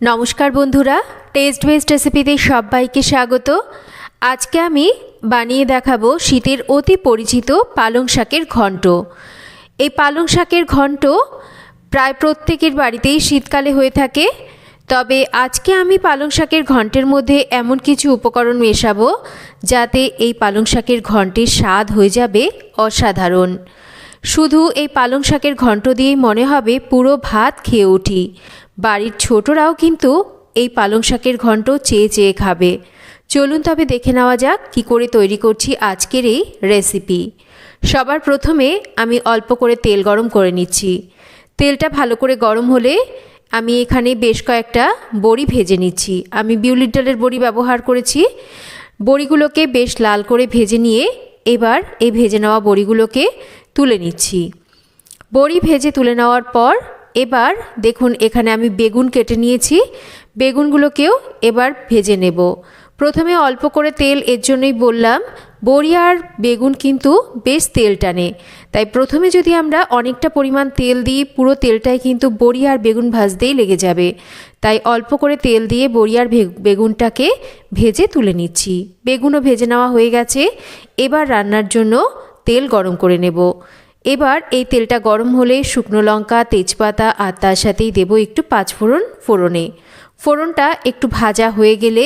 নমস্কার বন্ধুরা test best রেসিপিতে সবাইকে স্বাগত। আজকে আমি বানিয়ে দেখাবো শীতের অতি পরিচিত পালং শাকের ঘন্ট। এই পালং শাকের ঘন্ট প্রায় প্রত্যেকের বাড়িতেই শীতকালে হয়ে থাকে, তবে আজকে আমি পালং শাকের ঘন্টের মধ্যে এমন কিছু উপকরণ মেশাবো, যাতে এই পালং শাকের ঘন্টের স্বাদ হয়ে যাবে অসাধারণ। শুধু এই পালং শাকের ঘন্ট দিয়েই মনে হবে পুরো ভাত খেয়ে উঠি। বাড়ির ছোটরাও কিন্তু এই পালং শাকের ঘন্ট চেয়ে চেয়ে খাবে। চলুন তবে দেখে নেওয়া যাক কী করে তৈরি করছি আজকের এই রেসিপি। সবার প্রথমে আমি অল্প করে তেল গরম করে নিচ্ছি। তেলটা ভালো করে গরম হলে আমি এখানে বেশ কয়েকটা বড়ি ভেজে নিচ্ছি। আমি বিউলির ডালের বড়ি ব্যবহার করেছি। বড়িগুলোকে বেশ লাল করে ভেজে নিয়ে এবার এই ভেজে নেওয়া বড়িগুলোকে তুলে নিচ্ছি। বড়ি ভেজে তুলে নেওয়ার পর এবার দেখুন, এখানে আমি বেগুন কেটে নিয়েছি। বেগুনগুলোকেও এবার ভেজে নেব। প্রথমে অল্প করে তেল, এর জন্যই বললাম, বড়ি আর বেগুন কিন্তু বেশ তেল টানে। তাই প্রথমে যদি আমরা অনেকটা পরিমাণ তেল দিই, পুরো তেলটাই কিন্তু বড়ি আর বেগুন ভাজতেই লেগে যাবে। তাই অল্প করে তেল দিয়ে বড়ি আর বেগুনটাকে ভেজে তুলে নিচ্ছি। বেগুনও ভেজে নেওয়া হয়ে গেছে। এবার রান্নার জন্য তেল গরম করে নেব। এবার এই তেলটা গরম হলে শুকনো লঙ্কা, তেজপাতা আর তার সাথেই দেব একটু পাঁচফোড়ন ফোড়নে ফোড়নটা একটু ভাজা হয়ে গেলে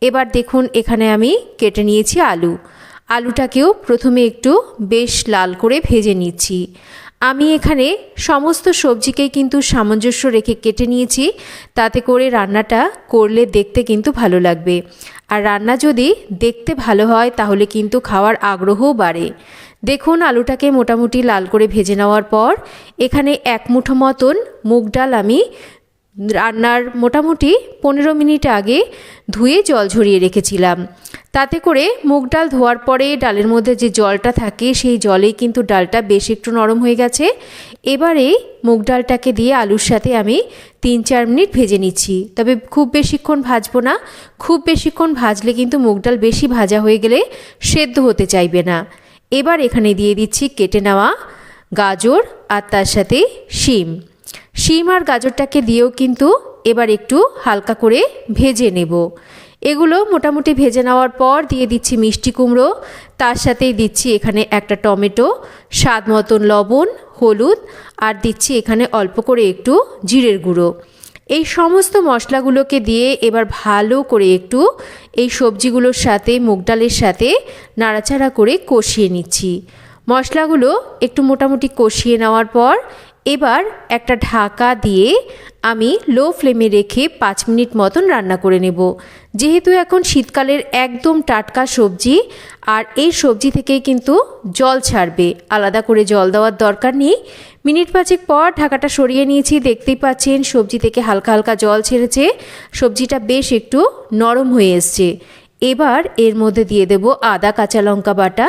এবার দেখুন এখানে আমি কেটে নিয়েছি আলু। আলুটাকেও প্রথমে একটু বেশ লাল করে ভেজে নিচ্ছি। আমি এখানে সমস্ত সবজিকেই কিন্তু সামঞ্জস্য রেখে কেটে নিয়েছি, তাতে করে রান্নাটা করলে দেখতে কিন্তু ভালো লাগবে। আর রান্না যদি দেখতে ভালো হয়, তাহলে কিন্তু খাওয়ার আগ্রহও বাড়ে। দেখুন আলুটাকে মোটামুটি লাল করে ভেজে নেওয়ার পর এখানে এক মুঠো মতন মুগ ডাল আমি রান্নার মোটামুটি পনেরো মিনিট আগে ধুয়ে জল ঝরিয়ে রেখেছিলাম। তাতে করে মুগ ডাল ধোয়ার পরে ডালের মধ্যে যে জলটা থাকে সেই জলেই কিন্তু ডালটা বেশ একটু নরম হয়ে গেছে। এবারে মুগ ডালটাকে দিয়ে আলুর সাথে আমি তিন চার মিনিট ভেজে নিচ্ছি। তবে খুব বেশিক্ষণ ভাজবো না। খুব বেশিক্ষণ ভাজলে কিন্তু মুগ ডাল বেশি ভাজা হয়ে গেলে সেদ্ধ হতে চাইবে না। এবার এখানে দিয়ে দিচ্ছি কেটে নেওয়া গাজর আর তার সাথে শিম। শিম আর গাজরটাকে দিয়েও কিন্তু এবার একটু হালকা করে ভেজে নেব। এগুলো মোটামুটি ভেজে নেওয়ার পর দিয়ে দিচ্ছি মিষ্টি কুমড়ো, তার সাথেই দিচ্ছি এখানে একটা টমেটো, স্বাদ মতন লবণ, হলুদ, আর দিচ্ছি এখানে অল্প করে একটু জিরের গুঁড়ো। এই সমস্ত মশলাগুলোকে দিয়ে এবার ভালো করে একটু এই সবজিগুলোর সাথে, মুগ ডালের সাথে নাড়াচাড়া করে কষিয়ে নিচ্ছি। মশলাগুলো একটু মোটামুটি কষিয়ে নেওয়ার পর এবার একটা ঢাকা দিয়ে আমি লো ফ্লেমে রেখে পাঁচ মিনিট মতন রান্না করে নেব। যেহেতু এখন শীতকালের একদম টাটকা সবজি, আর এই সবজি থেকেই কিন্তু জল ছাড়বে। আলাদা করে জল দেওয়ার দরকার নেই। মিনিট পাঁচেক পর ঢাকাটা সরিয়ে নিয়েছি। দেখতেই পাচ্ছেন, সবজি থেকে হালকা হালকা জল ছেড়েছে। সবজিটা বেশ একটু নরম হয়ে এসছে। এবার এর মধ্যে দিয়ে দেব আদা কাঁচা লঙ্কা বাটা,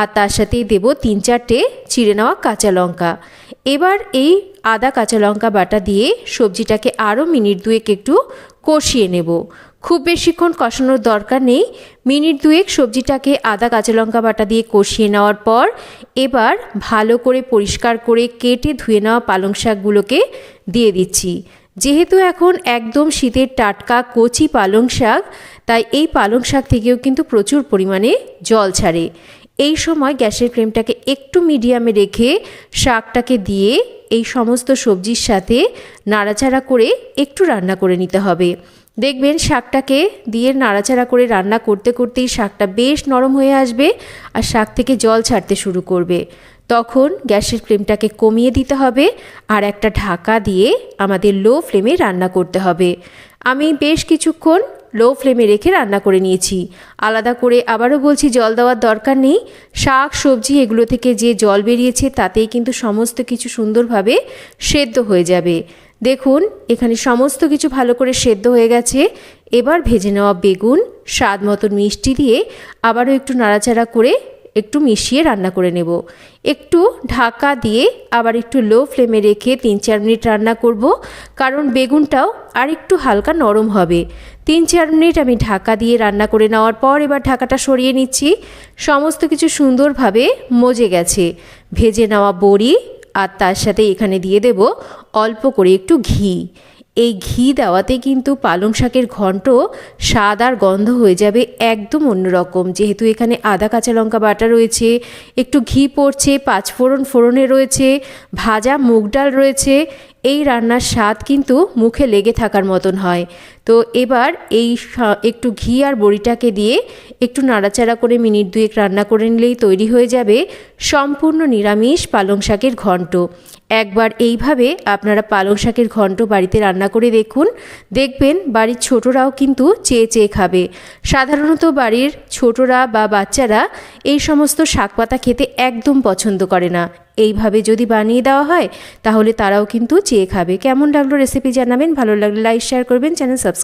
আর তার সাথেই দেব তিন চারটে চিড়ে নেওয়া কাঁচা লঙ্কা। এবার এই আদা কাঁচা লঙ্কা বাটা দিয়ে সবজিটাকে আরও মিনিট দুয়েক একটু কষিয়ে নেব। খুব বেশিক্ষণ কষানোর দরকার নেই। মিনিট দুয়েক সবজিটাকে আদা কাঁচা লঙ্কা বাটা দিয়ে কষিয়ে নেওয়ার পর এবার ভালো করে পরিষ্কার করে কেটে ধুয়ে নেওয়া পালং শাকগুলোকে দিয়ে দিচ্ছি। যেহেতু এখন একদম শীতের টাটকা কচি পালং শাক, তাই এই পালং শাক থেকেও কিন্তু প্রচুর পরিমাণে জল ছাড়ে। এই সময় গ্যাসের ফ্লেমটাকে একটু মিডিয়ামে রেখে শাকটাকে দিয়ে এই সমস্ত সবজির সাথে নাড়াচাড়া করে একটু রান্না করে নিতে হবে। দেখবেন শাকটাকে দিয়ে নাড়াচাড়া করে রান্না করতে করতেই শাকটা বেশ নরম হয়ে আসবে আর শাক থেকে জল ছাড়তে শুরু করবে। তখন গ্যাসের ফ্লেমটাকে কমিয়ে দিতে হবে আর একটা ঢাকা দিয়ে আমাদের লো ফ্লেমে রান্না করতে হবে। আমি বেশ কিছুক্ষণ লো ফ্লেমে রেখে রান্না করে নিয়েছি। আলাদা করে আবারও বলছি, জল দেওয়ার দরকার নেই। শাক, সবজি এগুলো থেকে যে জল বেরিয়েছে তাতেই কিন্তু সমস্ত কিছু সুন্দরভাবে সেদ্ধ হয়ে যাবে। দেখুন, এখানে সমস্ত কিছু ভালো করে সেদ্ধ হয়ে গেছে। এবার ভেজে নেওয়া বেগুন, স্বাদ মতন মিষ্টি দিয়ে আবারও একটু নাড়াচাড়া করে একটু মিশিয়ে রান্না করে নেব। একটু ঢাকা দিয়ে আবার একটু লো ফ্লেমে রেখে তিন চার মিনিট রান্না করব, কারণ বেগুনটাও আর একটু হালকা নরম হবে। তিন চার মিনিট আমি ঢাকা দিয়ে রান্না করে নেওয়ার পর এবার ঢাকাটা সরিয়ে নিচ্ছি। সমস্ত কিছু সুন্দরভাবে মজে গেছে। ভেজে নেওয়া বড়ি আর তার সাথে এখানে দিয়ে দেব অল্প করে একটু ঘি। এই ঘি দেওয়াতে কিন্তু পালং শাকের ঘন্ট, স্বাদ আর গন্ধ হয়ে যাবে একদম অন্যরকম যেহেতু এখানে আদা, কাঁচা লঙ্কা বাটা রয়েছে, একটু ঘি পড়ছে, পাঁচফোড়ন ফোড়নে রয়েছে, ভাজা মুগ ডাল রয়েছে এই রান্নার স্বাদ কিন্তু মুখে লেগে থাকার মতন হয়। তো এবার এই একটু ঘি আর বড়িটাকে দিয়ে একটু নাড়াচাড়া করে মিনিট দুয়েক রান্না করে নিলেই তৈরি হয়ে যাবে সম্পূর্ণ নিরামিষ পালং শাকের ঘন্ট। একবার এইভাবে আপনারা পালং শাকের ঘন্ট বাড়িতে রান্না করে দেখুন। দেখবেন বাড়ির ছোটরাও কিন্তু চেয়ে চেয়ে খাবে। সাধারণত বাড়ির ছোটরা বা বাচ্চারা এই সমস্ত শাক পাতা খেতে একদম পছন্দ করে না। এইভাবে যদি বানিয়ে দেওয়া হয়, তাহলে তারাও কিন্তু চেয়ে খাবে। কেমন লাগল রেসিপি জানাবেন? ভালো লাগলে লাইক শেয়ার করবেন চ্যানেল সাবস্ক্রাইব